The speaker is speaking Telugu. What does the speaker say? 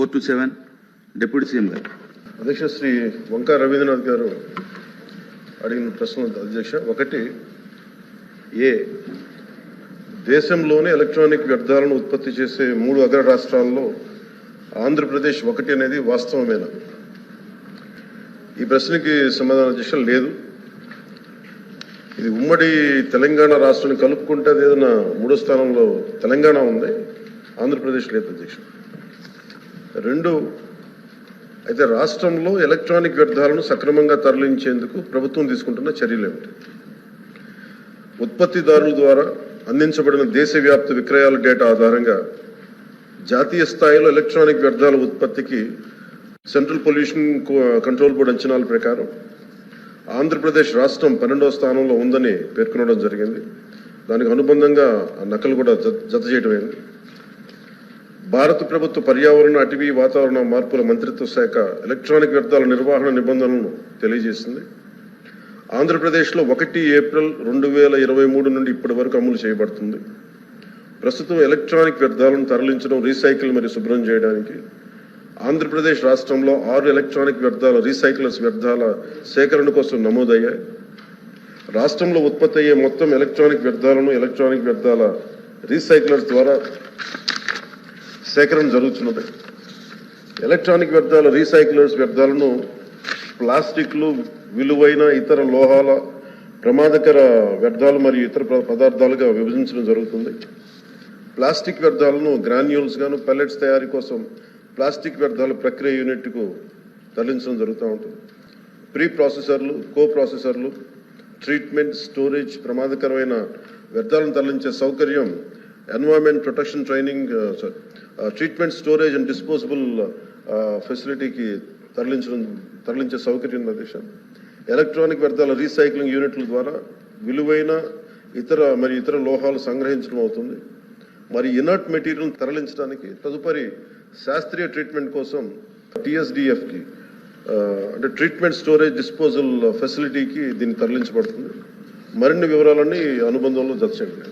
Four two seven deputy CM గారు. అధ్యక్ష శ్రీ వంకా రవీంద్రనాథ్ గారు అడిగిన ప్రశ్న అధ్యక్ష ఒకటి ఏ దేశంలోనే ఎలక్ట్రానిక్ వ్యర్థాలను ఉత్పత్తి చేసే మూడు అగ్ర రాష్ట్రాల్లో ఆంధ్రప్రదేశ్ ఒకటి అనేది వాస్తవమేనా? ఈ ప్రశ్నకి సమాధానం అధ్యక్ష లేదు. ఇది ఉమ్మడి తెలంగాణ రాష్ట్రాన్ని కలుపుకుంటే అది ఏదైనా మూడో స్థానంలో తెలంగాణ ఉంది ఆంధ్రప్రదేశ్ లేదు అధ్యక్షుడు రెండు అయితే రాష్ట్రంలో ఎలక్ట్రానిక్ వ్యర్థాలను సక్రమంగా తరలించేందుకు ప్రభుత్వం తీసుకుంటున్న చర్యలు ఏమిటి? ఉత్పత్తిదారుల ద్వారా అందించబడిన దేశవ్యాప్త విక్రయాల డేటా ఆధారంగా జాతీయ స్థాయిలో ఎలక్ట్రానిక్ వ్యర్థాల ఉత్పత్తికి సెంట్రల్ పొల్యూషన్ కంట్రోల్ బోర్డు అంచనాల ప్రకారం ఆంధ్రప్రదేశ్ రాష్ట్రం పన్నెండవ స్థానంలో ఉందని పేర్కొనడం జరిగింది. దానికి అనుబంధంగా నకలు కూడా జత- జత చేయడమైంది భారత ప్రభుత్వ పర్యావరణ అటవీ వాతావరణ మార్పుల మంత్రిత్వ శాఖ ఎలక్ట్రానిక్ వ్యర్థాల నిర్వహణ నిబంధనలను తెలియజేసింది. ఆంధ్రప్రదేశ్లో ఒకటి ఏప్రిల్ రెండు వేల ఇరవై మూడు నుండి ఇప్పటి వరకు అమలు చేయబడుతుంది. ప్రస్తుతం ఎలక్ట్రానిక్ వ్యర్థాలను తరలించడం రీసైకిల్ మరియు శుభ్రం చేయడానికి ఆంధ్రప్రదేశ్ రాష్ట్రంలో ఆరు ఎలక్ట్రానిక్ వ్యర్థాల రీసైకిల్స్ వ్యర్థాల సేకరణ కోసం నమోదయ్యాయి. రాష్ట్రంలో ఉత్పత్తి అయ్యే మొత్తం ఎలక్ట్రానిక్ వ్యర్థాలను ఎలక్ట్రానిక్ వ్యర్థాల రీసైక్లర్స్ ద్వారా సేకరణ జరుగుతున్నది. ఎలక్ట్రానిక్ వ్యర్థాల రీసైక్లర్స్ వ్యర్థాలను ప్లాస్టిక్లు విలువైన ఇతర లోహాల ప్రమాదకర వ్యర్థాలు మరియు ఇతర పదార్థాలుగా విభజించడం జరుగుతుంది. ప్లాస్టిక్ వ్యర్థాలను గ్రాన్యూల్స్ గాను పెల్లెట్స్ తయారీ కోసం ప్లాస్టిక్ వ్యర్థాల ప్రక్రియ యూనిట్కు తరలించడం జరుగుతూ ఉంటుంది. ప్రీ ప్రాసెసర్లు కో ప్రాసెసర్లు ట్రీట్మెంట్ స్టోరేజ్ ప్రమాదకరమైన వ్యర్థాలను తరలించే సౌకర్యం environment protection training treatment storage and disposable ఫెసిలిటీకి తరలించడం తరలించే సౌకర్యం ఉంది అధ్యక్ష ఎలక్ట్రానిక్ వ్యర్థాల రీసైక్లింగ్ యూనిట్ల ద్వారా విలువైన ఇతర మరి ఇతర లోహాలు సంగ్రహించడం అవుతుంది. మరి ఇనర్ట్ మెటీరియల్ తరలించడానికి తదుపరి శాస్త్రీయ ట్రీట్మెంట్ కోసం టిఎస్డిఎఫ్కి అంటే ట్రీట్మెంట్ స్టోరేజ్ డిస్పోజల్ ఫెసిలిటీకి దీన్ని తరలించబడుతుంది. మరిన్ని వివరాలన్నీ అనుబంధంలో జత చేయండి